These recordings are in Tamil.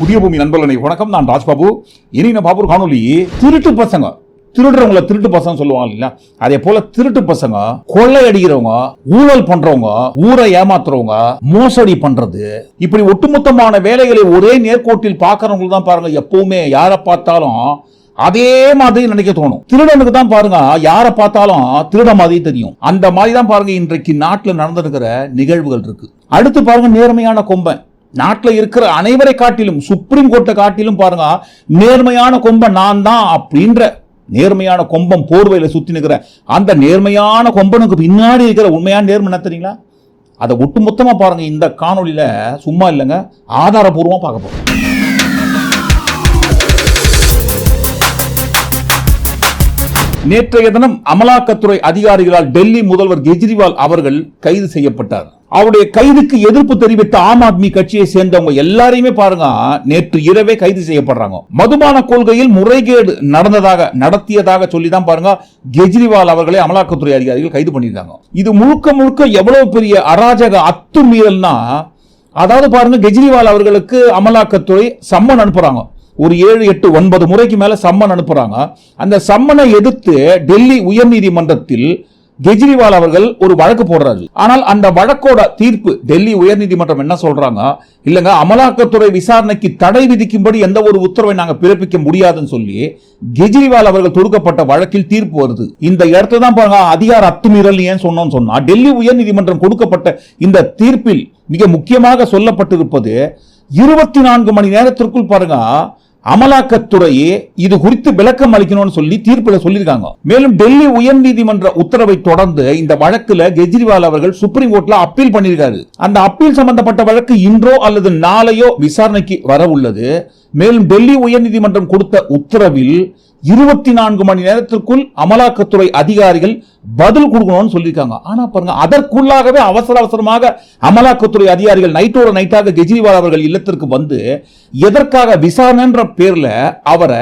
புதிய பூமி நண்பர்களை வணக்கம். நான் ராஜ்பாபு. இனி நம்ம பாபு காணொலி திருட்டு பசங்க. திருடுறவங்கள திருட்டு பசங்க சொல்லுவாங்க இல்லையா? அதே போல திருட்டு பசங்க கொள்ளை அடிக்கிறவங்க ஊழல் பண்றவங்க ஊரை ஏமாத்துறவங்க மோசடி பண்றது இப்படி ஒட்டுமொத்தமான வேலைகளை ஒரே நேர்கோட்டில் பார்க்கறவங்களுக்கு தான் பாருங்க. எப்பவுமே யாரை பார்த்தாலும் அதே மாதிரி நினைக்க தோணும். திருடனுக்கு தான் பாருங்க யாரை பார்த்தாலும் திருட மாதிரி தெரியும். அந்த மாதிரி தான் பாருங்க இன்றைக்கு நாட்டில் நடந்திருக்கிற நிகழ்வுகள் இருக்கு. அடுத்து பாருங்க நேர்மையான கொம்பன். நாட்டில் இருக்கிற அனைவரை காட்டிலும் சுப்ரீம் கோர்ட்டை காட்டிலும் பாருங்க நேர்மையான கொம்பை நான் தான் அப்படின்ற நேர்மையான கொம்பம் போர்வையில் சுற்றி நிற்கிற அந்த நேர்மையான கொம்பனுக்கு பின்னாடி இருக்கிற உண்மையான நேர்மை என்ன தெரியுங்களா? அதை ஒட்டுமொத்தமாக பாருங்க இந்த காணொளியில சும்மா இல்லைங்க ஆதாரபூர்வமாக பார்க்க போகிறோம் நேற்றைய தினம் அமலாக்கத்துறை அதிகாரிகளால் டெல்லி முதல்வர் கெஜ்ரிவால் அவர்கள் கைது செய்யப்பட்டார். அவருடைய கைதுக்கு எதிர்ப்பு தெரிவித்த ஆம் ஆத்மி கட்சியை சேர்ந்தவங்க எல்லாரையுமே பாருங்க. நேற்று இரவே கைது செய்யப்படுறாங்க. மதுபான கொள்கையில் முறைகேடு நடந்ததாக நடத்தியதாக சொல்லி தான் பாருங்க. கெஜ்ரிவால் அவர்களை அமலாக்கத்துறை அதிகாரிகள் கைது பண்ணியிருக்காங்க. இது முழுக்க முழுக்க எவ்வளவு பெரிய அராஜக அத்துமீறல்னா அதாவது பாருங்க கெஜ்ரிவால் அவர்களுக்கு அமலாக்கத்துறை சம்மன் அனுப்புறாங்க. ஒரு ஏழு எட்டு ஒன்பது முறைக்கு மேல சம்மன் அனுப்புறாங்க. அந்த சம்மனை எதிர்த்து டெல்லி உயர்நீதிமன்றத்தில் கெஜ்ரிவால் அவர்கள் ஒரு வழக்கு போடுறாரு. ஆனால் அந்த வழக்கோட தீர்ப்பு டெல்லி உயர்நீதிமன்றம் என்ன சொல்றாங்க? இல்லங்க அமலாக்கத்துறை விசாரணைக்கு தடை விதிக்கும்படி எந்த ஒரு உத்தரவை நாங்க பிறப்பிக்க முடியாதுன்னு சொல்லி கெஜ்ரிவால் அவர்கள் தொடுக்கப்பட்ட வழக்கில் தீர்ப்பு வருது. இந்த இடத்துல தான் பாருங்க அதிகார அத்துமீறல் ஏன் சொன்னோம்னு சொன்னா டெல்லி உயர்நீதிமன்றம் கொடுக்கப்பட்ட இந்த தீர்ப்பில் மிக முக்கியமாக சொல்லப்பட்டிருப்பது இருபத்தி நான்கு மணி நேரத்திற்குள் பாருங்க அமலாக்கத்துறையே இது குறித்து விளக்கம் அளிக்கணும்னு சொல்லி தீர்ப்பில் சொல்லியிருக்காங்க. மேலும் டெல்லி உயர்நீதிமன்ற உத்தரவை தொடர்ந்து இந்த வழக்குல கெஜ்ரிவால் அவர்கள் சுப்ரீம் கோர்ட்ல அப்பீல் பண்ணியிருக்காரு. அந்த அப்பீல் சம்பந்தப்பட்ட வழக்கு இன்றோ அல்லது நாளையோ விசாரணைக்கு வர உள்ளது. மேலும் டெல்லி உயர்நீதிமன்றம் கொடுத்த உத்தரவில் இருபத்தி நான்கு மணி நேரத்திற்குள் அமலாக்கத்துறை அதிகாரிகள் பதில் கொடுக்கணும்னு சொல்லியிருக்காங்க. ஆனா பாருங்க அதற்குள்ளாகவே அவசர அவசரமாக அமலாக்கத்துறை அதிகாரிகள் நைட்டோட நைட்டாக கெஜ்ரிவால் அவர்கள் இல்லத்திற்கு வந்து எதற்காக விசாரணைன்ற பேர்ல அவரை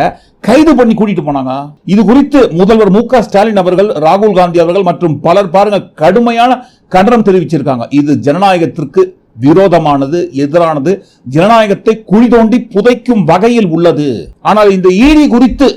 கைது பண்ணி கூட்டிட்டு போனாங்க. இது குறித்து முதல்வர் மு க ஸ்டாலின் அவர்கள் ராகுல் காந்தி அவர்கள் மற்றும் பலர் பாருங்க கடுமையான கண்டனம் தெரிவிச்சிருக்காங்க. இது ஜனநாயகத்திற்கு விரோதமானது எதிரானது ஜனநாயகத்தை குழி தோண்டி புதைக்கும் வகையில் உள்ளது. ஆனால் இந்த ஈடி குறித்து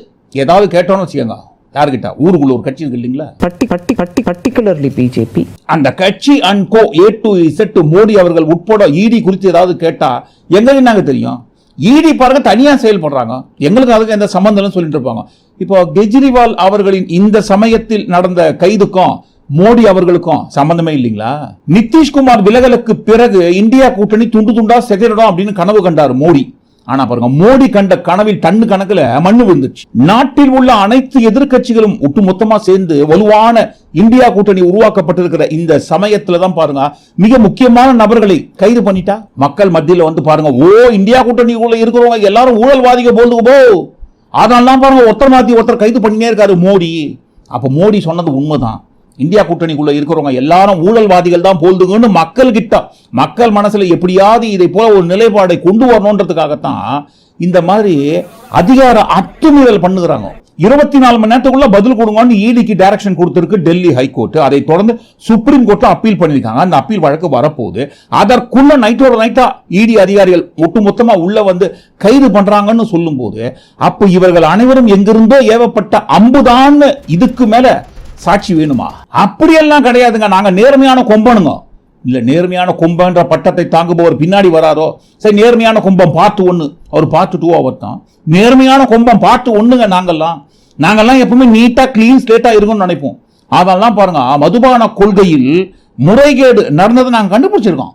ஏதாவது கேட்டோம்னு வச்சுக்கோங்க. யாருக்கிட்ட? ஊருக்குள்ள ஒரு கட்சி இருக்கு இல்லைங்களா? பட்டி பட்டி பட்டி பர்டிகுலர்லி பிஜேபி அந்த கட்சி and co A to Z Modi அவர்கள் உட்பட இடி குறித்து ஏதாவது கேட்டா எங்களுக்கு நாங்க தெரியும்? இடி பாருங்க தனியா செயல்படுறாங்க. எங்களுக்கு அதுக்கு எந்த சம்பந்தம் சொல்லிட்டு இருப்பாங்க. இப்போ கெஜ்ரிவால் அவர்களின் இந்த சமயத்தில் நடந்த கைதுக்கும் மோடி அவர்களுக்கும் சம்பந்தமே இல்லைங்களா? நிதிஷ்குமார் விலகலுக்கு பிறகு இந்தியா கூட்டணி துண்டு துண்டா செதறிடும் அப்படின்னு கனவு கண்டார் மோடி. ஆனா பாருங்க மோடி கண்ட கனவில் டன்னு கணக்குல மண்ணு விழுந்துச்சு நாட்டில் உள்ள அனைத்து எதிர்க்கட்சிகளும் ஒட்டுமொத்தமா சேர்ந்து வலுவான இந்தியா கூட்டணி உருவாக்கப்பட்டிருக்கிற இந்த சமயத்துல தான் பாருங்க மிக முக்கியமான நபர்களை கைது பண்ணிட்டா. மக்கள் மத்தியில் வந்து பாருங்க ஓ இந்தியா கூட்டணிக்குள்ள இருக்கிறவங்க எல்லாரும் ஊழல்வாதிக போல்துக்கு போ அதெல்லாம் பாருங்க ஒருத்தர் மாத்தி ஒருத்தர் கைது பண்ணினே இருக்காரு மோடி. அப்ப மோடி சொன்னது உண்மைதான். இந்தியா கூட்டணிக்குள்ள இருக்கிறவங்க எல்லாரும் ஊழல்வாதிகள் தான் போல்துங்கன்னு மக்கள் கிட்ட மக்கள் மனசுல எப்படியாவது இதை போல ஒரு நிலைப்பாடை கொண்டு வரணுன்றதுக்காகத்தான் இந்த மாதிரி அதிகார அத்துமீறல் பண்ணுகிறாங்க. இருபத்தி நாலு மணி நேரத்துக்குள்ள பதில் கொடுங்கன்னு இடிக்கு டைரக்ஷன் கொடுத்துருக்கு டெல்லி ஹைகோர்ட். அதை தொடர்ந்து சுப்ரீம் கோர்ட்ல அப்பீல் பண்ணியிருக்காங்க. அந்த அப்பீல் வழக்கு வரப்போகுது. அதற்குள்ள நைட்டோட நைட்டா இடி அதிகாரிகள் ஒட்டுமொத்தமா உள்ள வந்து கைது பண்றாங்கன்னு சொல்லும்போது அப்ப இவர்கள் அனைவரும் எங்கிருந்தோ ஏவப்பட்ட அம்புதான்னு இதுக்கு மேல சாட்சி வேணுமா? அப்படியெல்லாம் கிடையாதுங்க. நாங்கள் நேர்மையான கொம்பனுங்க. இல்லை நேர்மையான கும்பன்ற பட்டத்தை தாங்குபவர் பின்னாடி வராரோ? சரி நேர்மையான கும்பம் பார்த்து ஒன்று அவர் பார்த்து டூ அவர் தான் நேர்மையான கொம்பம் பார்த்து ஒன்றுங்க நாங்கள்லாம். நாங்கள்லாம் எப்பவுமே நீட்டாக கிளீன் ஸ்லேட்டா இருக்கும்னு நினைப்போம். அதெல்லாம் பாருங்க மதுபான கொள்கையில் முறைகேடு நடந்ததை நாங்கள் கண்டுபிடிச்சிருக்கோம்.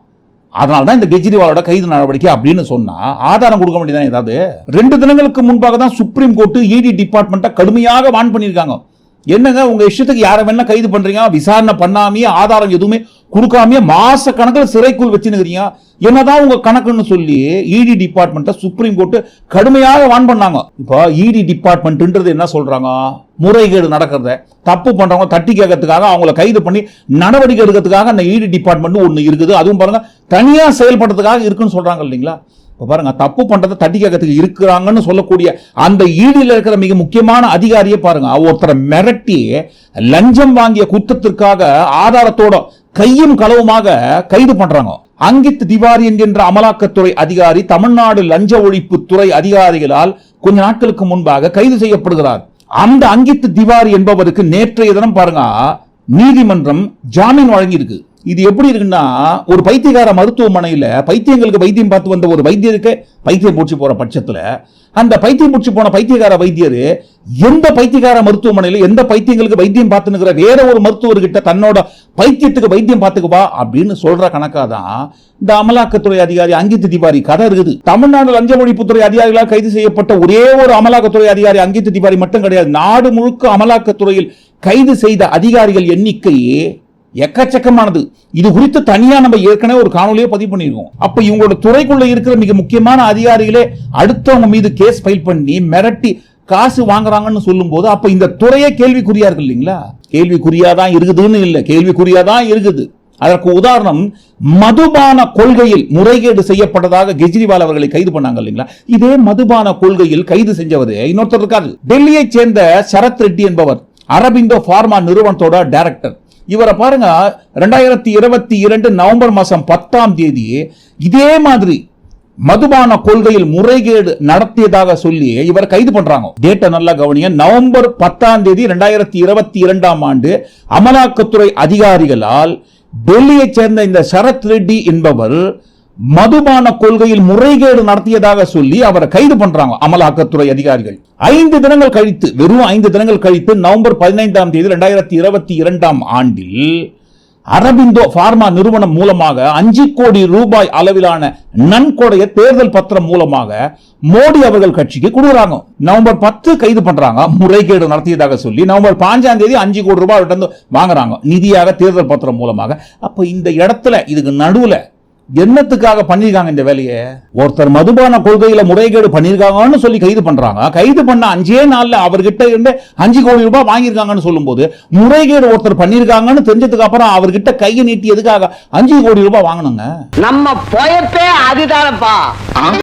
அதனால தான் இந்த கெஜ்ரிவாலோட கைது நடவடிக்கை அப்படின்னு சொன்னால் ஆதாரம் கொடுக்க வேண்டியதான் ஏதாவது? ரெண்டு தினங்களுக்கு முன்பாக தான் சுப்ரீம் கோர்ட்டு இடி டிபார்ட்மெண்ட்டை கடுமையாக வான் பண்ணியிருக்காங்க. என்னங்க உங்க இஷ்டத்துக்கு யாரை வேணா கைது பண்றீங்க? விசாரணை பண்ணாமையே ஆதாரம் எதுவுமே கொடுக்காமயே மாச கணக்கில் சிறைக்குள் வச்சுனுக்கிறீங்க என்னதான் உங்க கணக்குன்னு சொல்லி இடி டிபார்ட்மெண்ட்டை சுப்ரீம் கோர்ட் கடுமையாக வான் பண்ணாங்க. இப்போ இடி டிபார்ட்மெண்ட்ன்றது என்ன சொல்றாங்க? முறைகேடு நடக்கிறத. தப்பு பண்றவங்க தட்டி கேட்கறதுக்காக அவங்கள கைது பண்ணி நடவடிக்கை எடுக்கிறதுக்காக அந்த இடி டிபார்ட்மெண்ட் ஒன்று இருக்குது. அதுவும் பாருங்க தனியாக செயல்படுறதுக்காக இருக்குன்னு சொல்றாங்க இல்லைங்களா? இப்போ பாருங்க தப்பு பண்றதை தட்டி கேட்கறதுக்கு இருக்கிறாங்கன்னு சொல்லக்கூடிய அந்த ஈடியில் இருக்கிற மிக முக்கியமான அதிகாரியை பாருங்க. ஒருத்தரை மிரட்டி லஞ்சம் வாங்கிய குற்றத்திற்காக ஆதாரத்தோட கையும் களவுமாக கைது பண்றாங்க. அங்கித் திவாரி என்கின்ற அமலாக்கத்துறை அதிகாரி தமிழ்நாடு லஞ்ச ஒழிப்பு துறை அதிகாரிகளால் கொஞ்ச நாட்களுக்கு முன்பாக கைது செய்யப்படுகிறார். அந்த அங்கித் திவாரி என்பவருக்கு நேற்றைய தினம் பாருங்க நீதிமன்றம் ஜாமீன் வழங்கியிருக்கு. இது எப்படி இருக்குன்னா ஒரு பைத்தியகார மருத்துவமனையில் பைத்தியங்களுக்கு வைத்தியம் பார்த்து வந்த ஒரு வைத்தியருக்கு பைத்தியம் பூச்சி போகிற பட்சத்தில் அந்த பைத்தியம் பூச்சி போன பைத்தியகார வைத்தியர் எந்த பைத்தியகார மருத்துவமனையில் எந்த பைத்தியங்களுக்கு வைத்தியம் பார்த்துனுக்கிற வேற ஒரு மருத்துவர்கிட்ட தன்னோட பைத்தியத்துக்கு வைத்தியம் பார்த்துக்குவா அப்படின்னு சொல்ற கணக்காதான் இந்த அமலாக்கத்துறை அதிகாரி அங்கித் திவாரி கதை இருக்குது. தமிழ்நாடு லஞ்ச ஒழிப்புத்துறை அதிகாரிகளால் கைது செய்யப்பட்ட ஒரே ஒரு அமலாக்கத்துறை அதிகாரி அங்கித் திவாரி மட்டும் கிடையாது. நாடு முழுக்க அமலாக்கத்துறையில் கைது செய்த அதிகாரிகள் எண்ணிக்கையே எக்கச்சக்கமானது. இது குறித்து தனியா நம்ம ஏற்கனவே ஒரு காணொலியை பதிவு பண்ணியிருக்கோம். அப்ப இவங்களோட துறைக்குள்ள இருக்கிற மிக முக்கியமான அதிகாரிகளே அடுத்தவங்க மீது கேஸ் ஃபைல் பண்ணி மிரட்டி காசு வாங்குறாங்கன்னு சொல்லும்போது அப்ப இந்த துறையே கேள்விக்குறியா இருக்கு இல்லைங்களா? கேள்விக்குறியா தான் இருக்குதுன்னு இல்லை. கேள்விக்குறியா தான் இருக்குது. அதற்கு உதாரணம் மதுபான கொள்கையில் முறைகேடு செய்யப்பட்டதாக கெஜ்ரிவால் அவர்களை கைது பண்ணாங்க இல்லைங்களா? இதே மதுபான கொள்கையில் கைது செஞ்சவர் இன்னொருத்தர் இருக்காரு. டெல்லியை சேர்ந்த சரத் ரெட்டி என்பவர் அரபிந்தோ பார்மா நிறுவனத்தோட டைரக்டர் இவரை பாருங்க ரெண்டாயிரத்தி இருபத்தி இரண்டு நவம்பர் மாதம் பத்தாம் தேதி இதே மாதிரி மதுபான கொள்கையில் முறைகேடு நடத்தியதாக சொல்லி இவர் கைது பண்றாங்க. டேட்டை நல்லா கவனிங்க. நவம்பர் பத்தாம் தேதி ரெண்டாயிரத்தி இருபத்தி இரண்டாம் ஆண்டு அமலாக்கத்துறை அதிகாரிகளால் டெல்லியை சேர்ந்த இந்த சரத் ரெட்டி என்பவர் மதுபான கொள்கையில் முறைகேடு நடத்தியதாக சொல்லி அவரை கைது பண்றாங்க அமலாக்கத்துறை அதிகாரிகள். ஐந்து தினங்கள் கழித்து வெறும் ஐந்து தினங்கள் கழித்து நவம்பர் பதினைந்தாம் தேதி ரெண்டாயிரத்தி இருபத்தி இரண்டாம் ஆண்டில் அரபிந்தோ பார்மா நிறுவனம் மூலமாக அஞ்சு கோடி ரூபாய் அளவிலான நன்கொடைய தேர்தல் பத்திரம் மூலமாக மோடி அவர்கள் கட்சிக்கு கொடுக்குறாங்க. நவம்பர் பத்து கைது பண்றாங்க முறைகேடு நடத்தியதாக சொல்லி நவம்பர் பாஞ்சாம் தேதி அஞ்சு கோடி ரூபாய் வாங்குறாங்க நிதியாக தேர்தல் பத்திரம் மூலமாக. அப்ப இந்த இடத்துல இதுக்கு நடுவுல என்னத்துக்காக பண்ணிருக்காங்க இந்த வேலையை? ஒருத்தர் மதுபான கொள்கையில முறைகேடு பண்ணிருக்காங்கன்னு சொல்லி கைது பண்றாங்க. கைது பண்ண அஞ்சே நாள்ல அவர்கிட்ட இருந்து அஞ்சு கோடி ரூபாய் வாங்கியிருக்காங்கன்னு சொல்லும்போது முறைகேடு ஒருத்தர் பண்ணிருக்காங்கன்னு தெரிஞ்சதுக்கு அப்புறம் அவர்கிட்ட கையை நீட்டி எதுக்காக அஞ்சு கோடி ரூபாய் வாங்கணுங்க? நம்ம பொயப்பே அதுதானப்பா.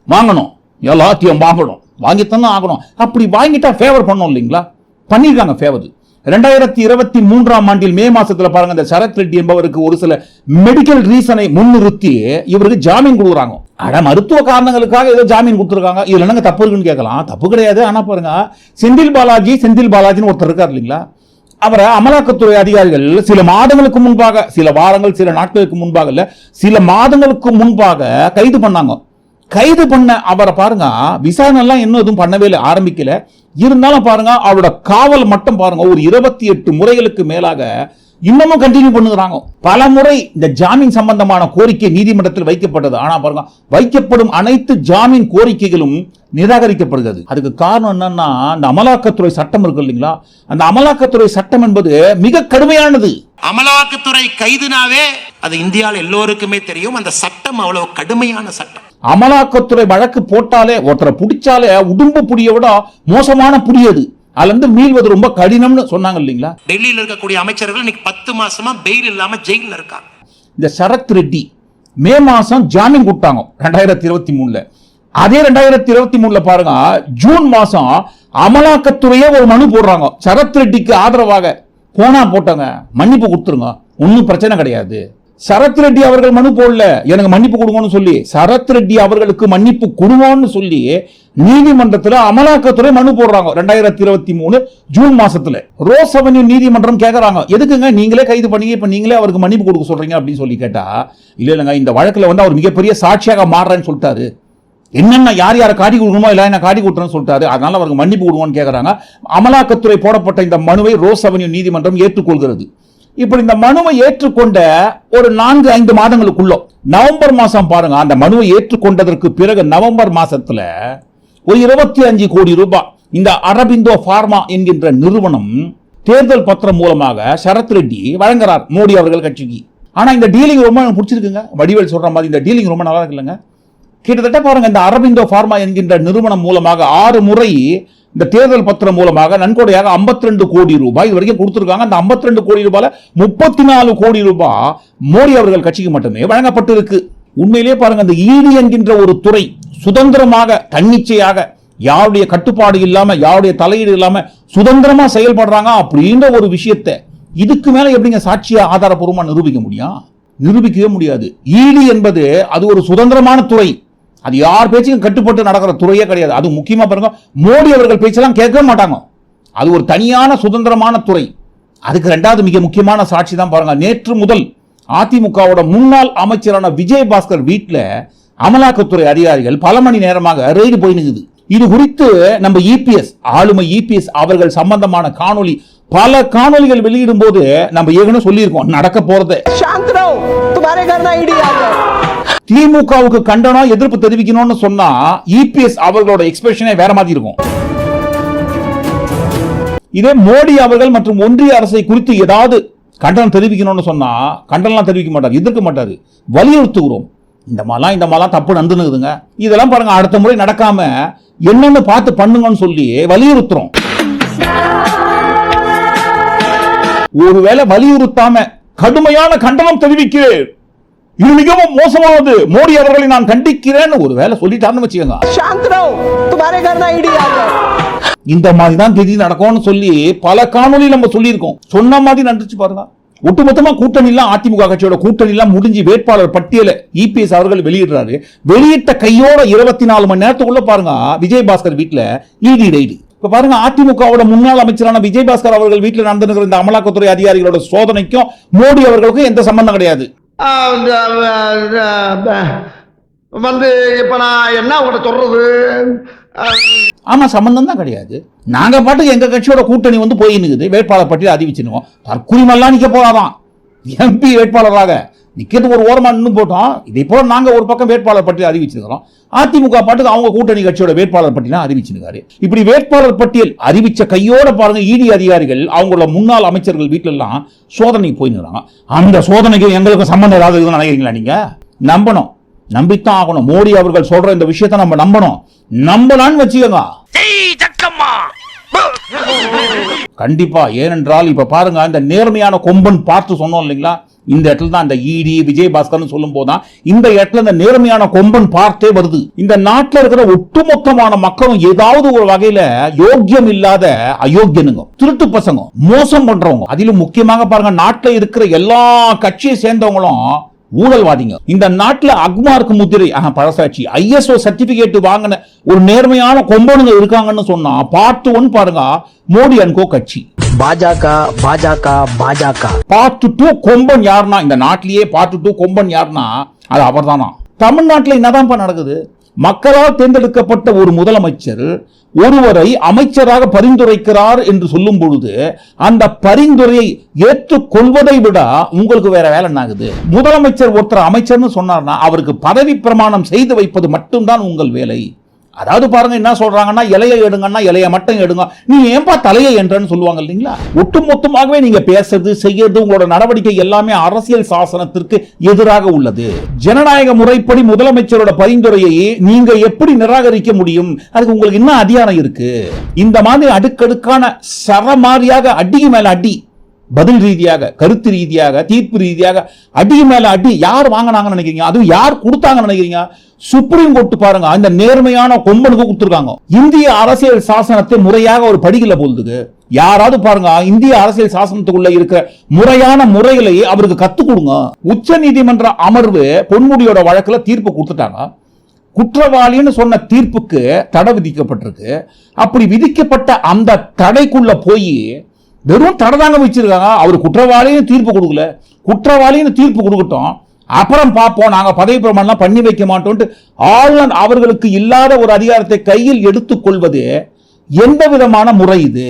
வாங்கணும். எல்லாத்தையும் வாங்கணும். வாங்கித்தானே ஆகணும். அப்படி வாங்கிட்டா ஃபேவர் பண்ணோம் இல்லைங்களா? பண்ணிருக்காங்க ஃபேவர் ரெண்டாயிரத்தி இருபத்தி மூன்றாம் ஆண்டில் மே மாசத்துல பாருங்க இந்த சரத் ரெட்டி என்பவருக்கு ஒரு சில மெடிக்கல் ரீசனை முன்னிறுத்தி இவருக்கு ஜாமீன் கொடுக்குறாங்க. அட மருத்துவ காரணங்களுக்காக ஏதோ ஜாமீன் கொடுத்துருக்காங்க. இதுல என்னங்க தப்பு இருக்குன்னு கேட்கலாம். தப்பு கிடையாது. ஆனா பாருங்க செந்தில் பாலாஜி செந்தில் பாலாஜின்னு ஒருத்தர் இருக்கார் இல்லைங்களா? அவரை அமலாக்கத்துறை அதிகாரிகள் சில மாதங்களுக்கு முன்பாக சில வாரங்கள் சில நாட்களுக்கு முன்பாக இல்ல சில மாதங்களுக்கு முன்பாக கைது பண்ணாங்க. கைது பண்ண அவரை பாருங்க. விசாரணை எல்லாம் இன்னும் எதுவும் பண்ணவே இல்லை ஆரம்பிக்கல. இருந்தாலும் பாருங்க அவரோட காவல் மட்டும் பாருங்க ஒரு இருபத்தி எட்டு முறைகளுக்கு மேலாக இன்னமும் கண்டினியூ பண்ணுகிறாங்க. பல முறை இந்த ஜாமீன் சம்பந்தமான கோரிக்கை நீதிமன்றத்தில் வைக்கப்பட்டது. ஆனா பாருங்க வைக்கப்படும் அனைத்து ஜாமீன் கோரிக்கைகளும் நிராகரிக்கப்படுகிறது. அதுக்கு காரணம் என்னன்னா அந்த அமலாக்கத்துறை சட்டம் இருக்கு இல்லைங்களா? அந்த அமலாக்கத்துறை சட்டம் என்பது மிக கடுமையானது. அமலாக்கத்துறை கைதுனாவே அது இந்தியாவில் எல்லோருக்குமே தெரியும். அந்த சட்டம் அவ்வளவு கடுமையான சட்டம். அமலாக்கத்துறை வழக்கு போட்டாலே ஒருத்தரை பிடிச்சாலே உடும்பு புடிய விட மோசமான புடியது அதுல இருந்து மீள்வது ரொம்ப கடினம்னு சொன்னாங்க இல்லைங்களா? டெல்லியில் இருக்கக்கூடிய அமைச்சர்கள் இன்னைக்கு பத்து மாசமா பெயில் இல்லாம ஜெயிலில் இருக்காங்க. இந்த சரத் ரெட்டி மே மாசம் ஜாமீன் கொடுத்தாங்க ரெண்டாயிரத்தி இருபத்தி மூணுல. அதே ரெண்டாயிரத்தி இருபத்தி மூணுல பாருங்க ஜூன் மாசம் அமலாக்கத்துறையே ஒரு மனு போடுறாங்க. சரத் ரெட்டிக்கு ஆதரவாக போனா போட்டாங்க மன்னிப்பு கொடுத்துருங்க ஒன்றும் பிரச்சனை கிடையாது. சரத் ரெட்டி அவர்கள் மனு போடல. எனக்கு மன்னிப்பு கொடுங்கன்னு சொல்லி சரத் ரெட்டி அவர்களுக்கு மன்னிப்பு கொடுங்கன்னு சொல்லி நீதிமன்றத்தில் அமலாக்கத்துறை மனு போடுறாங்க. ரெண்டாயிரத்தி இருபத்தி மூணு ஜூன் மாசத்துல. ரோஸ் அவென்யூ நீதிமன்றம் கேட்கறாங்க எதுக்குங்க? நீங்களே கைது பண்ணீங்க இப்ப நீங்களே அவருக்கு மன்னிப்பு கொடுக்க சொல்றீங்க அப்படின்னு சொல்லி கேட்டா இல்ல இல்லைங்க இந்த வழக்குல வந்து அவர் மிகப்பெரிய சாட்சியாக மாறுறேன்னு சொல்லிட்டாரு. என்னென்ன யார் யாரை காட்டி கொடுக்கணுமோ இல்லை என்ன காட்டி கொடுத்துறேன்னு சொல்லிட்டாரு. அதனால அவருக்கு மன்னிப்பு கொடுங்கன்னு கேட்கறாங்க அமலாக்கத்துறை போடப்பட்ட இந்த மனுவை ரோஸ் அவென்யூ நீதிமன்றம் ஏற்றுக்கொள்கிறது. இப்படி இந்த மனுவை ஏற்றுக்கொண்ட ஒரு நான்கு ஐந்து மாதங்களுக்குள்ள நவம்பர் மாதம் பாருங்க அந்த மனுவை ஏற்றுக்கொண்டதற்கு பிறகு நவம்பர் மாதத்தில் ஒரு இருபத்தி அஞ்சு கோடி ரூபாய் இந்த அரபிந்தோ ஃபார்மா என்கின்ற நிறுவனம் தேர்தல் பத்திரம் மூலமாக சரத் ரெட்டி வழங்குறார் மோடி அவர்கள் கட்சிக்கு. ஆனால் இந்த டீலிங் ரொம்ப எனக்கு பிடிச்சிருக்குங்க வடிவேல் சொல்ற மாதிரி இந்த டீலிங் ரொம்ப நல்லா இருக்குல்லங்க. கிட்டத்தட்ட பாருங்க இந்த அரபிந்தோ ஃபார்மா என்கின்ற நிறுவனம் மூலமாக ஆறு முறை இந்த தேர்தல் பத்திரம் மூலமாக நன்கொடையாக 52 கோடி ரூபாய் இது வரைக்கும் கொடுத்துருக்காங்க. அந்த 52 கோடி ரூபாயில் முப்பத்தி நாலு கோடி ரூபாய் மோடி அவர்கள் கட்சிக்கு மட்டுமே வழங்கப்பட்டிருக்கு. உண்மையிலேயே பாருங்க அந்த ஈடி என்கின்ற ஒரு துறை சுதந்திரமாக தன்னிச்சையாக யாருடைய கட்டுப்பாடு இல்லாம யாருடைய தலையீடு இல்லாம சுதந்திரமா செயல்படுறாங்க அப்படின்ற ஒரு விஷயத்தை இதுக்கு மேல எப்படிங்க சாட்சியா ஆதாரப்பூர்வமாக நிரூபிக்க முடியும்? நிரூபிக்கவே முடியாது. ஈடி என்பது அது ஒரு சுதந்திரமான துறை. அது யார் பேச்சையும் கட்டுப்பட்டு நடக்கிற துறையே கிடையாது. அது முக்கியமாக பாருங்க மோடி அவர்கள் பேச்செல்லாம் கேட்க மாட்டாங்க. அது ஒரு தனியான சுதந்திரமான துறை. அதுக்கு ரெண்டாவது மிக முக்கியமான சாட்சி தான் பாருங்க. நேற்று முதல் அதிமுகவோட முன்னாள் அமைச்சரான விஜயபாஸ்கர் வீட்டில் அமலாக்கத்துறை அதிகாரிகள் பல மணி நேரமாக ரெய்டு போய் நிற்குது இது குறித்து நம்ம இபிஎஸ் ஆளுமை இபிஎஸ் அவர்கள் சம்பந்தமான காணொலி பல காணொலிகள் வெளியிடும் போது நம்ம ஏற்கனவே சொல்லியிருக்கோம் நடக்க போறது. ஐடியா திமுகவுக்கு கண்டனம் எதிர்ப்பு தெரிவிக்கணும்னு சொன்னா இபிஎஸ் அவர்களோட எக்ஸ்பிரஷனே வேற மாதிரி இருக்கும். இதே மோடி அவர்கள் மற்றும் ஒன்றிய அரசை குறித்து ஏதாவது கண்டனம் தெரிவிக்கணும்னு சொன்னா கண்டனம் தெரிவிக்க மாட்டார் எதிர்க்க மாட்டாரு. வலியுறுத்துகிறோம். இந்த மாதிரிலாம் இந்த மாதிரிலாம் தப்பு நடந்துனுக்குதுங்க இதெல்லாம் பாருங்க அடுத்த முறை நடக்காம என்னன்னு பார்த்து பண்ணுங்கன்னு சொல்லி வலியுறுத்துறோம். ஒருவேளை வலியுறுத்தாம கடுமையான கண்டனம் தெரிவிக்கிறேன். இது மிகவும் மோசமானது. மோடி அவர்களை நான் கண்டிக்கிறேன்னு ஒரு வேலை சொல்லிட்டாருன்னு வச்சுக்கோங்க. இந்த மாதிரி தான் திதி நடக்கும்னு சொல்லி பல காணொலி நம்ம சொல்லியிருக்கோம். சொன்ன மாதிரி நடந்துச்சு பாருங்க. ஒட்டுமொத்தமா கூட்டணிலாம் அதிமுக கட்சியோட கூட்டணிலாம் முடிஞ்சு வேட்பாளர் பட்டியலை இபிஎஸ் அவர்கள் வெளியிடுறாரு. வெளியிட்ட கையோட இருபத்தி நாலு மணி நேரத்துக்குள்ள பாருங்க விஜயபாஸ்கர் வீட்டில் இடி டைடி இப்ப பாருங்க அதிமுகவோட முன்னாள் அமைச்சரான விஜயபாஸ்கர் அவர்கள் வீட்டில் நடந்திருக்கிற இந்த அமலாக்கத்துறை அதிகாரிகளோட சோதனைக்கும் மோடி அவர்களுக்கும் எந்த சம்பந்தம் கிடையாது. வந்து இப்போ நான் என்ன உங்கள்கிட்ட சொல்கிறது ஆமாம் சம்மந்தம் தான் கிடையாது. நாங்கள் பாட்டுக்கு எங்கள் கட்சியோட கூட்டணி வந்து போயின்னுக்குது. வேட்பாளர் பட்டியல் அறிவிச்சிருவோம் தற்குறிமெல்லாம் நிற்க போறாதான். எம்பி வேட்பாளராக. நிக்கிறது ஒரு ஓரமாக நின்று போட்டோம். இதை போல் நாங்க ஒரு பக்கம் வேட்பாளர் பட்டியல் அறிவிச்சிருக்கிறோம். அதிமுக பாட்டுக்கு அவங்க கூட்டணி கட்சியோட வேட்பாளர் பட்டியல் அறிவிச்சிருக்காரு. இப்படி வேட்பாளர் பட்டியல் அறிவிச்ச கையோட பாருங்க இடி அதிகாரிகள் அவங்களோட முன்னாள் அமைச்சர்கள் வீட்டிலலாம் சோதனைக்கு சோதனை அந்த சோதனைக்கு எங்களுக்கு சம்பந்தம் ஏதாவது இருக்குதுன்னு நினைக்கிறீங்களா நீங்க? நம்பணும். நம்பித்தான் ஆகணும். மோடி அவர்கள் சொல்ற இந்த விஷயத்தை நம்ம நம்பணும். நம்பலான்னு வச்சுக்கோங்க. கண்டிப்பா ஏனென்றால் இப்ப பாருங்க இந்த நேர்மையான கொம்பன் பார்த்து சொன்னோம் இல்லைங்களா? இந்த இடத்துல தான் இந்த இடி விஜய் பாஸ்கர்னு சொல்லும் போதுதான் இந்த இடத்துல இந்த நேர்மையான கொம்பன் பார்த்தே வருது. இந்த நாட்டில் இருக்கிற ஒட்டுமொத்தமான மக்களும் ஏதாவது ஒரு வகையில யோக்கியம் இல்லாத அயோக்கியனுங்க திருட்டு பசங்க மோசம் பண்றவங்க. அதிலும் முக்கியமாக பாருங்க நாட்டில் இருக்கிற எல்லா கட்சியை சேர்ந்தவங்களும் ஊழல்வாதிங்க. இந்த நாட்டில் அக்மார்க் முத்திரை பழசாட்சி ஐஎஸ்ஓ சர்டிபிகேட் வாங்கின ஒரு நேர்மையான கொம்பனுங்க இருக்காங்கன்னு சொன்னா பார்ட் ஒன் பாருங்க மோடி அன்கோ கட்சி. பாஜக பாஜக பாஜக. பார்ட் டூ கொம்பன் யாருன்னா இந்த நாட்டிலேயே பார்ட் டூ கொம்பன் யாருன்னா அது அவர்தானா? தமிழ்நாட்டில் என்னதான்ப்பா நடக்குது? மக்களால் தேர்ந்தெடுக்கப்பட்ட ஒரு முதலமைச்சர் ஒருவரை அமைச்சராக பரிந்துரைக்கிறார் என்று சொல்லும் பொழுது அந்த பரிந்துரையை ஏற்றுக்கொள்வதை விட உங்களுக்கு வேற வேலை என்ன ஆகுது முதலமைச்சர் ஒருத்தர் அமைச்சர்னு சொன்னார்னா அவருக்கு பதவி பிரமாணம் செய்து வைப்பது மட்டும்தான் உங்கள் வேலை. அதாவது பாருங்க என்ன சொல்றாங்கன்னா இலையை எடுங்கன்னா இலையை மட்டும் எடுங்க. நீ ஏன்பா தலையை என்றன்னு சொல்லுவாங்க இல்லைங்களா? ஒட்டுமொத்தமாகவே நீங்க பேசுறது செய்யறது உங்களோட நடவடிக்கை எல்லாமே அரசியல் சாசனத்திற்கு எதிராக உள்ளது. ஜனநாயக முறைப்படி முதலமைச்சரோட பரிந்துரையை நீங்க எப்படி நிராகரிக்க முடியும்? அதுக்கு உங்களுக்கு என்ன அதிகாரம் இருக்கு. இந்த மாதிரி அடுக்கடுக்கான சரமாரியாக அடிக்கு மேல அடி. பதில் ரீதியாக கருத்து ரீதியாக தீர்ப்பு ரீதியாக அடி மேல அடி யார் வாங்கினாங்கன்னு நினைக்கிறீங்க? அதுவும் யார் கொடுத்தாங்கன்னு நினைக்கிறீங்க? சுப்ரீம் கோர்ட் பாருங்க அந்த நேர்மையான கொம்பனுக்கு கொடுத்துருக்காங்க. இந்திய அரசியல் சாசனத்தை முறையாக ஒரு படிக்கல போகுதுக்கு யாராவது பாருங்க இந்திய அரசியல் சாசனத்துக்குள்ள இருக்கிற முறையான முறைகளை அவருக்கு கத்து கொடுங்க. உச்ச நீதிமன்ற அமர்வு பொன்முடியோட வழக்குல தீர்ப்பு கொடுத்துட்டாங்க. குற்றவாளின்னு சொன்ன தீர்ப்புக்கு தடை விதிக்கப்பட்டிருக்கு. அப்படி விதிக்கப்பட்ட அந்த தடைக்குள்ள போய் வெறும் தடை தாங்க வச்சிருக்காங்க. அவர் குற்றவாளின்னு தீர்ப்பு கொடுக்கல. குற்றவாளின்னு தீர்ப்பு கொடுக்கட்டும். அப்புறம் பார்ப்போம். நாங்க பதவி பிரமாணம் பண்ணி வைக்க மாட்டோம்ட்டு ஆளுநர் அவர்களுக்கு இல்லாத ஒரு அதிகாரத்தை கையில் எடுத்துக்கொள்வது எந்த விதமான முறை இது?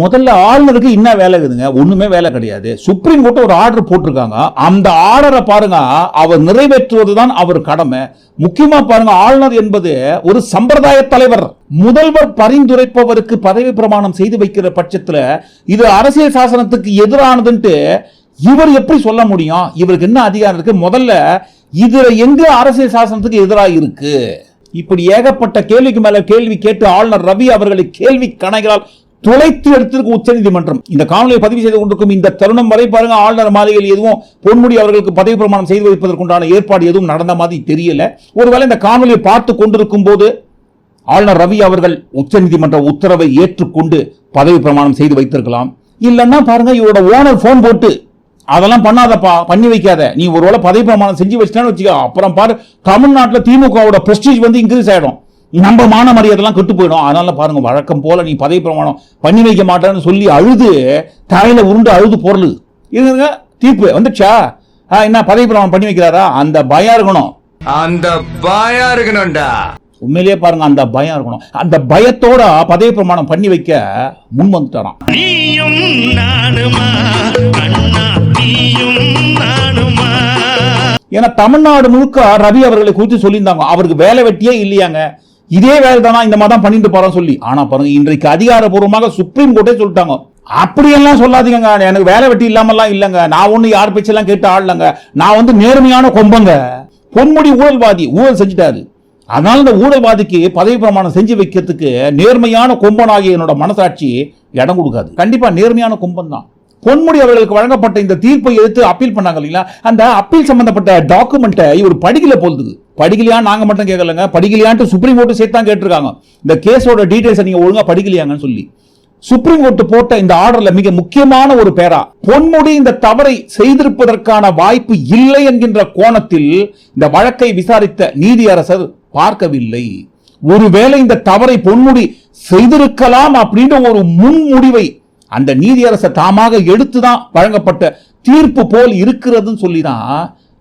முதல்ல ஆளுநருக்கு என்ன வேலை இருக்குதுங்க? ஒண்ணுமே வேலை கிடையாது. சுப்ரீம் கோர்ட் ஒரு ஆர்டர் போட்டிருக்காங்க. அந்த ஆர்டரை பாருங்க. அவர் நிறைவேற்றுவதுதான் அவர் கடமை. முக்கியமா பாருங்க ஆளுநர் என்பது ஒரு சம்பிரதாய தலைவர். முதல்வர் பரிந்துரைப்பவருக்கு பதவி பிரமாணம் செய்து வைக்கிற பட்சத்துல இது அரசியல் சாசனத்துக்கு எதிரானதுன்ட்டு இவர் எப்படி சொல்ல முடியும்? இவருக்கு என்ன அதிகாரம் இருக்கு? முதல்ல இதுல எங்க அரசியல் சாசனத்துக்கு எதிராக இருக்கு? இப்படி ஏகப்பட்ட கேள்விக்கு மேல கேள்வி கேட்டு ஆளுநர் ரவி அவர்களை கேள்வி கணைகளால் துளைத்து எடுத்திருக்கு உச்சநீதிமன்றம் இந்த காணொலியை பதிவு செய்து கொண்டிருக்கும் இந்த தருணம் வரை பாருங்க ஆளுநர் மாளிகையில் எதுவும் பொன்முடி அவர்களுக்கு பதவி பிரமாணம் செய்து வைப்பதற்குண்டான ஏற்பாடு எதுவும் நடந்த மாதிரி தெரியல. ஒருவேளை இந்த காணொலியை பார்த்து கொண்டிருக்கும் போது ஆளுநர் ரவி அவர்கள் உச்சநீதிமன்ற உத்தரவை ஏற்றுக்கொண்டு பதவி பிரமாணம் செய்து வைத்திருக்கலாம். இல்லைன்னா பாருங்க இவரோட ஓனர் ஃபோன் போட்டு அதெல்லாம் பண்ணாதப்பா பண்ணி வைக்காத. நீ ஒருவேளை பதவி பிரமாணம் செஞ்சு வச்சிட்டான்னு வச்சுக்கோ. அப்புறம் பாரு தமிழ்நாட்டில் திமுகவோட பிரஸ்டீஜ் வந்து இன்க்ரீஸ் ஆயிடும். நம்ம மான மரியாதைலாம் கெட்டு போயிடும். அதனால பாருங்க வழக்கம் போல நீ பதவி பிரமாணம் பண்ணி வைக்க மாட்டேன்னு சொல்லி அழுது தலையில உருண்டு அழுது பொருள் இதுங்க தீர்ப்பு வந்துச்சா என்ன பதவி பிரமாணம் பண்ணி வைக்கிறாரா? அந்த பயம் இருக்கணும். அந்த பாயா இருக்கணும்டா. உண்மையிலேயே பாருங்க அந்த பயம் இருக்கணும். அந்த பயத்தோட பதவி பிரமாணம் பண்ணி வைக்க முன் வந்துட்டாராம். நீயும் நானுமா? அண்ணா நீயும் நானுமா? ஏன்னா தமிழ்நாடு முழுக்க ரவி அவர்களை குறித்து சொல்லியிருந்தாங்க. அவருக்கு வேலை வெட்டியே இல்லையாங்க. இதே வேலை தானா இந்த மாதிரி தான் பண்ணிட்டு போறோம் சொல்லி. ஆனா பாருங்க இன்றைக்கு அதிகாரப்பூர்வமாக சுப்ரீம் கோர்ட்டே சொல்லிட்டாங்க. அப்படியெல்லாம் சொல்லாதீங்க எனக்கு வேலை வெட்டி இல்லாமல்லாம் இல்லைங்க. நான் ஒன்று யார் பேச்செல்லாம் கேட்டு ஆடலங்க. நான் வந்து நேர்மையான கொம்பங்க. பொன்முடி ஊழல்வாதி ஊழல் செஞ்சுட்டாரு. அதனால இந்த ஊழல்வாதிக்கு பதவி பிரமாணம் செஞ்சு வைக்கிறதுக்கு நேர்மையான கொம்பனாகிய என்னோட மனசாட்சி இடம் கொடுக்காது. கண்டிப்பா நேர்மையான கொம்பன் தான் பொன்முடி அவர்களுக்கு வழங்கப்பட்ட இந்த தீர்ப்பை எதிர்த்து அப்பீல் பண்ணாங்க இல்லைங்களா? அந்த அப்பீல் சம்பந்தப்பட்ட டாக்குமெண்ட்டை இவர் படிக்கல போகுது படிக்கலையா? நாங்கள் மட்டும் கேட்கலங்க படிக்கலையான்ட்டு சுப்ரீம் கோர்ட்டு சேர்த்து தான் கேட்டிருக்காங்க. இந்த கேஸோட டீட்டெயில்ஸை நீங்கள் ஒழுங்காக படிக்கலையாங்கன்னு சொல்லி. சுப்ரீம் கோர்ட் போட்ட இந்த ஆர்டர்ல மிக முக்கியமான ஒரு பேரா பொன்முடி இந்த தவறை செய்திருப்பதற்கான வாய்ப்பு இல்லை என்கின்ற கோணத்தில் இந்த வழக்கை விசாரித்த நீதியரசர் பார்க்கவில்லை. ஒருவேளை இந்த தவறை பொன்முடி செய்திருக்கலாம் அப்படின்ற ஒரு முன்முடிவை அந்த நீதியரசர் தாமாக எடுத்துதான் வழங்கப்பட்ட தீர்ப்பு போல் இருக்கிறதுன்னு சொல்லி தான்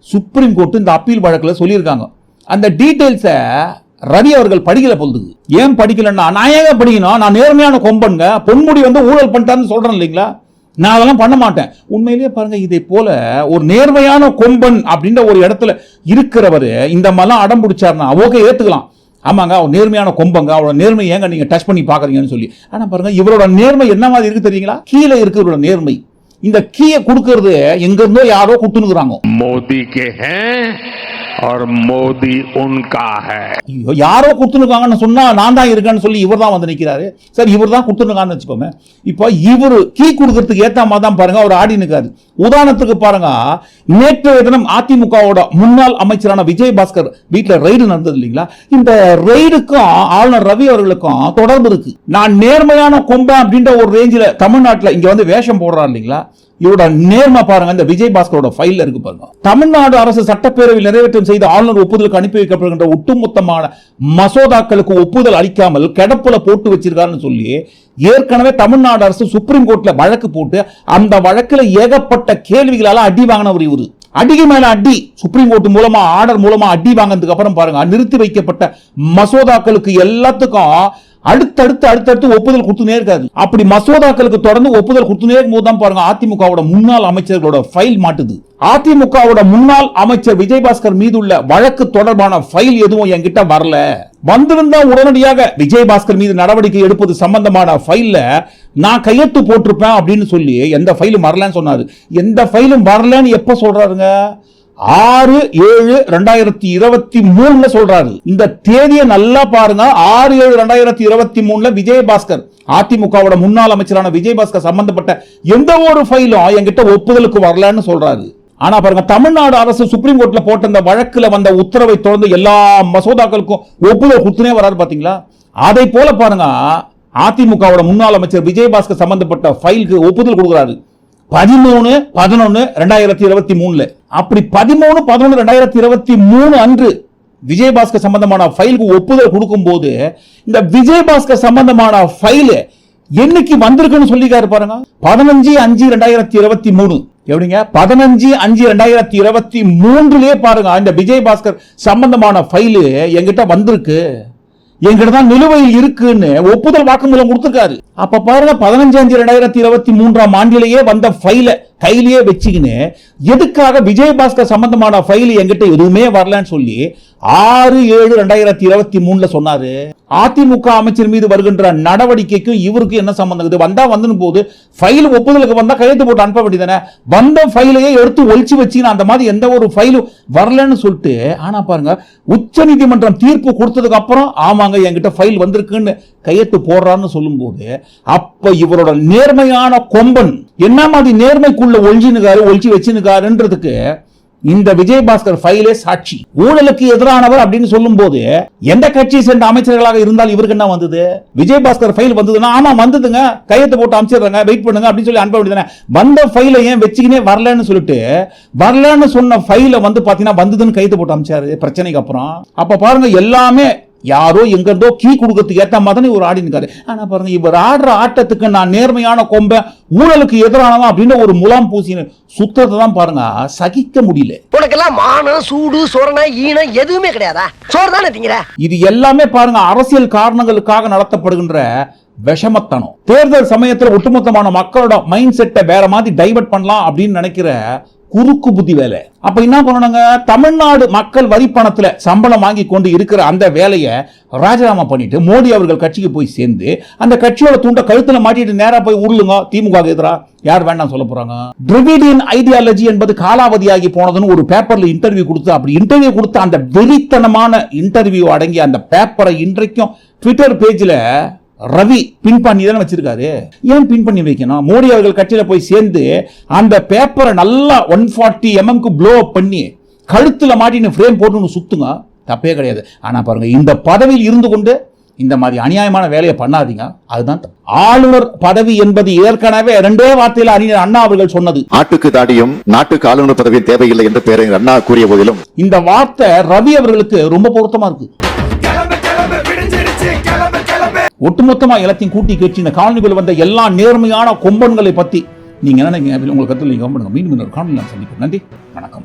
சுப்ரீம் கோர்ட் இந்த அப்பீல் வழக்கில் சொல்லியிருக்காங்க. அந்த டீட்டெயில்ஸை ரவி அவர்கள் படிக்கல பொழுது ஏன் படிக்கலன்னா நான் ஏங்க படிக்கணும்? நான் நேர்மையான கொம்பனுங்க. பொன்முடி வந்து ஊழல் பண்ணிட்டான்னு சொல்கிறேன் இல்லைங்களா? நான் அதெல்லாம் பண்ண மாட்டேன். உண்மையிலேயே பாருங்க இதை போல ஒரு நேர்மையான கொம்பன் அப்படின்ற ஒரு இடத்துல இருக்கிறவர் இந்த மாதிரிலாம் அடம் பிடிச்சாருன்னா ஓகே ஏற்றுக்கலாம் ஆமாங்க அவன் நேர்மையான கொம்பங்க. அவளோட நேர்மை ஏங்க நீங்க டச் பண்ணி பாக்குறீங்கன்னு சொல்லி. ஆனா பாருங்க இவரோட நேர்மை என்ன மாதிரி இருக்கு தெரியுங்களா? கீழே இருக்கிறவரோட நேர்மை. இந்த கீயை கொடுக்கறது எங்கேருந்தோ யாரோ கொடுத்துனுக்குறாங்க மோதி கே और मोदी उनका है ஐயோ யாரோ கொடுத்துருக்காங்கன்னு சொன்னா நான் தான் இருக்கேன்னு சொல்லி இவர் தான் வந்து நிக்கிறாரு சரி இவர் தான் கொடுத்துருக்கான்னு வச்சுக்கோங்க இப்போ இவர் கீ கொடுக்கறதுக்கு ஏத்த மாதிரி தான் பாருங்க அவர் ஆடி நிற்காரு உதாரணத்துக்கு பாருங்க நேற்று தினம் அதிமுகவோட முன்னாள் அமைச்சரான விஜய் பாஸ்கர் வீட்டுல ரெய்டு நடந்தது இல்லைங்களா இந்த ரெய்டுக்கும் ஆளுநர் ரவி அவர்களுக்கும் தொடர்பு இருக்கு நான் நேர்மையான கொம்பன் அப்படின்ற ஒரு ரேஞ்சில தமிழ்நாட்டுல இங்க வந்து வேஷம் போடுறாரு இல்லைங்களா இவரோட நேர்மை பாருங்க இந்த விஜய் பாஸ்கரோட ஃபைல்ல இருக்கு பாருங்க. தமிழ்நாடு அரசு சட்டப்பேரவையில் நிறைவேற்றம் செய்த ஆளுநர் ஒப்புதலுக்கு அனுப்பி வைக்கப்படுகின்ற ஒட்டுமொத்தமான மசோதாக்களுக்கு ஒப்புதல் அளிக்காமல் கிடப்புல போட்டு வச்சிருக்காருன்னு சொல்லி ஏற்கனவே தமிழ்நாடு அரசு சுப்ரீம் கோர்ட்ல வழக்கு போட்டு அந்த வழக்குல ஏகப்பட்ட கேள்விகளால அடி வாங்கினவர் இவரு. அடிக்கு மேல அடி. சுப்ரீம் கோர்ட் மூலமா ஆர்டர் மூலமா அடி வாங்கினதுக்கு அப்புறம் பாருங்க நிறுத்தி வைக்கப்பட்ட மசோதாக்களுக்கு எல்லாத்துக்கும் அடுத்தடுத்து அடுத்தடுத்து ஒப்புதல் கொடுத்துனே இருக்காது. அப்படி மசோதாக்களுக்கு தொடர்ந்து ஒப்புதல் கொடுத்துனே இருக்கும்போது தான் பாருங்க அதிமுகவோட முன்னாள் அமைச்சர்களோட ஃபைல் மாட்டுது. அதிமுகவோட முன்னாள் அமைச்சர் விஜயபாஸ்கர் மீதுள்ள வழக்கு தொடர்பான ஃபைல் எதுவும் என்கிட்ட வரல. வந்திருந்தா உடனடியாக விஜயபாஸ்கர் மீது நடவடிக்கை எடுப்பது சம்பந்தமான ஃபைல்ல நான் கையெழுத்து போட்டிருப்பேன் அப்படின்னு சொல்லி எந்த ஃபைலும் வரலன்னு சொன்னாரு. எந்த ஃபைலும் வரலன்னு எப்ப சொல்றாருங்க? ஆறு ஏழு ரெண்டாயிரத்தி இருபத்தி மூணுல சொல்றாரு. இந்த தேதியை நல்லா பாருங்க. ஆறு ஏழு ரெண்டாயிரத்தி இருபத்தி மூணுல விஜயபாஸ்கர் அதிமுகவோட முன்னாள் அமைச்சரான விஜயபாஸ்கர் சம்பந்தப்பட்ட எந்த ஒரு ஃபைலும் என்கிட்ட ஒப்புதலுக்கு வரலன்னு சொல்றாரு. ஆனா பாருங்க தமிழ்நாடு அரசு சுப்ரீம் கோர்ட்ல போட்ட இந்த வழக்குல வந்த உத்தரவை தொடர்ந்து எல்லா மசோதாக்களுக்கும் ஒப்புதல் கொடுத்துனே வராரு பாத்தீங்களா? அதை போல பாருங்க அதிமுகவோட முன்னாள் அமைச்சர் விஜயபாஸ்கர் சம்பந்தப்பட்ட ஃபைலுக்கு ஒப்புதல் கொடுக்குறாரு. பதிமூணு பதினொன்று ரெண்டாயிரத்தி இருபத்தி மூணுல. அப்படி பதிமூணு பதினொன்று ரெண்டாயிரத்தி இருபத்தி மூணு அன்று விஜயபாஸ்கர் சம்பந்தமான ஃபைலுக்கு ஒப்புதல் கொடுக்கும்போது இந்த விஜயபாஸ்கர் சம்பந்தமான ஃபைலு என்னைக்கு வந்திருக்குன்னு சொல்லிக்காரு பாருங்க. பதினஞ்சு அஞ்சு ரெண்டாயிரத்தி இருபத்தி மூணு. எப்படிங்க? பதினஞ்சு அஞ்சு ரெண்டாயிரத்தி இருபத்தி மூன்றுலயே பாருங்க இந்த விஜயபாஸ்கர் சம்பந்தமான ஃபைலு என்கிட்ட வந்திருக்கு. என்கிட்ட தான் நிலுவையில் இருக்குன்னு ஒப்புதல் வாக்குமூலம் கொடுத்துருக்காரு. அப்ப பாருங்க பதினஞ்சாம் ரெண்டாயிரத்தி இருபத்தி மூன்றாம் ஆண்டிலேயே வந்த ஃபைல கையிலேயே வச்சுக்கின்னு எதுக்காக விஜயபாஸ்கர் சம்பந்தமான ஃபைல் என்கிட்ட எதுவுமே வரலன்னு சொல்லி ஆறு ஏழு ரெண்டாயிரத்தி இருபத்தி மூணுல சொன்னாரு. அதிமுக அமைச்சர் மீது வருகின்ற நடவடிக்கைக்கும் இவருக்கும் என்ன சம்பந்தம் இருக்குது? வந்தா வந்துன்னு போது ஃபைல் ஒப்புதலுக்கு வந்தா கையெழுத்து போட்டு அனுப்ப வேண்டியதானே வந்த ஃபைலையே எடுத்து ஒழிச்சு வச்சு அந்த மாதிரி எந்த ஒரு ஃபைலும் வரலன்னு சொல்லிட்டு ஆனா பாருங்க உச்ச நீதிமன்றம் தீர்ப்பு கொடுத்ததுக்கு அப்புறம் ஆமாங்க என்கிட்ட ஃபைல் வந்திருக்குன்னு கையெழுத்து போடுறான்னு சொல்லும்போது அப்ப இவரோட நேர்மையான கொம்பன் என்ன மாதிரி நேர்மைக்குள்ள ஒழிஞ்சினுக்காரு ஒழிச்சு வச்சுனுக்காருன்றதுக்கு இந்த விஜயபாஸ்கர் ஃபைலே சாட்சி. ஊழலுக்கு எதிரானவர் அப்படின்னு சொல்லும்போது எந்த கட்சியை சேர்ந்த அமைச்சர்களாக இருந்தால் இவருக்கு என்ன வந்தது? விஜயபாஸ்கர் ஃபைல் வந்ததுன்னா ஆமா வந்ததுங்க. கையத்தை போட்டு அமைச்சிடுறாங்க வெயிட் பண்ணுங்க அப்படின்னு சொல்லி அனுப்ப வேண்டியதானே வந்த ஃபைலை ஏன் வச்சுக்கினே வரலன்னு சொல்லிட்டு வரலன்னு சொன்ன ஃபைலை வந்து பாத்தீங்கன்னா வந்ததுன்னு கையத்தை போட்டு அமைச்சாரு. பிரச்சனைக்கு அப்புறம். அப்ப பாருங்க எல்லாமே யாரோ எங்கிருந்தோ கீ கொடுக்கறதுக்கு ஏத்த மாதிரி ஒரு ஆடி இருக்காரு ஆனா பாருங்க இவர் ஆடுற ஆட்டத்துக்கு நான் நேர்மையான கொம்ப ஊழலுக்கு எதிரானவன் அப்படின்னு ஒரு முலாம் பூசின சுத்தத்தை தான் பாருங்க சகிக்க முடியல. உனக்கெல்லாம் மானம் சூடு சொரணை ஈனம் எதுவுமே கிடையாதா? சோறு தானே இது எல்லாமே பாருங்க அரசியல் காரணங்களுக்காக நடத்தப்படுகின்ற விஷமத்தனம். தேர்தல் சமயத்துல ஒட்டுமொத்தமான மக்களோட மைண்ட் செட்டை வேற மாதிரி டைவர்ட் பண்ணலாம் அப்படின்னு நினைக்கிற குறுக்கு புத்தி வேலை. அப்ப என்ன பண்ணணுங்க? தமிழ்நாடு மக்கள் வரி பணத்துல சம்பளம் வாங்கி கொண்டு இருக்கிற அந்த வேலையை ராஜினாமா பண்ணிட்டு மோடி அவர்கள் கட்சிக்கு போய் சேர்ந்து அந்த கட்சியோட துண்டை கழுத்துல மாட்டிட்டு நேரா போய் உருளுங்க. திமுக எதிரா? யார் வேண்டாம் சொல்ல போறாங்க? டிரிவிடியன் ஐடியாலஜி என்பது காலாவதியாகி போனதுன்னு ஒரு பேப்பர்ல இன்டர்வியூ கொடுத்து அப்படி இன்டர்வியூ கொடுத்த அந்த வெறித்தனமான இன்டர்வியூ அடங்கிய அந்த பேப்பரை இன்றைக்கும் ட்விட்டர் பேஜில் ரவி பின் பண்ணி தானே வச்சிருக்காரு. ஏன் பின் பண்ணி வைக்கணும்? மோடி அவர்கள் கட்சியில போய் சேர்ந்து அந்த பேப்பரை நல்லா ஒன் ஃபார்ட்டி எம்எம்க்கு ப்ளோ அப் பண்ணி கழுத்துல மாட்டின்னு ஃப்ரேம் போட்டு சுத்துங்க. தப்பே கிடையாது. ஆனா பாருங்க இந்த பதவியில் இருந்து கொண்டு இந்த மாதிரி அநியாயமான வேலையை பண்ணாதீங்க. அதுதான். ஆளுநர் பதவி என்பது ஏற்கனவே ரெண்டே வார்த்தையில அறிஞர் அண்ணா அவர்கள் சொன்னது. நாட்டுக்கு தாடியும் நாட்டுக்கு ஆளுநர் பதவியும் தேவையில்லை என்று பேரறிஞர் அண்ணா கூறிய போதிலும். இந்த வார்த்தை ரவி அவர்களுக்கு ரொம்ப பொருத்தமா இருக்கு. ஒட்டுமொத்தமா எல்லாத்தையும் கூட்டி கேட்டு இந்த காலனிகள் வந்த எல்லா நேர்மையான கொம்பன்களை பத்தி நீங்க என்ன நினைக்கிறீங்க? உங்களுக்கு கருத்து நீங்கள் comment மீண்டும் இன்னொரு காலனி நான் சந்திப்போம் நன்றி. வணக்கம்.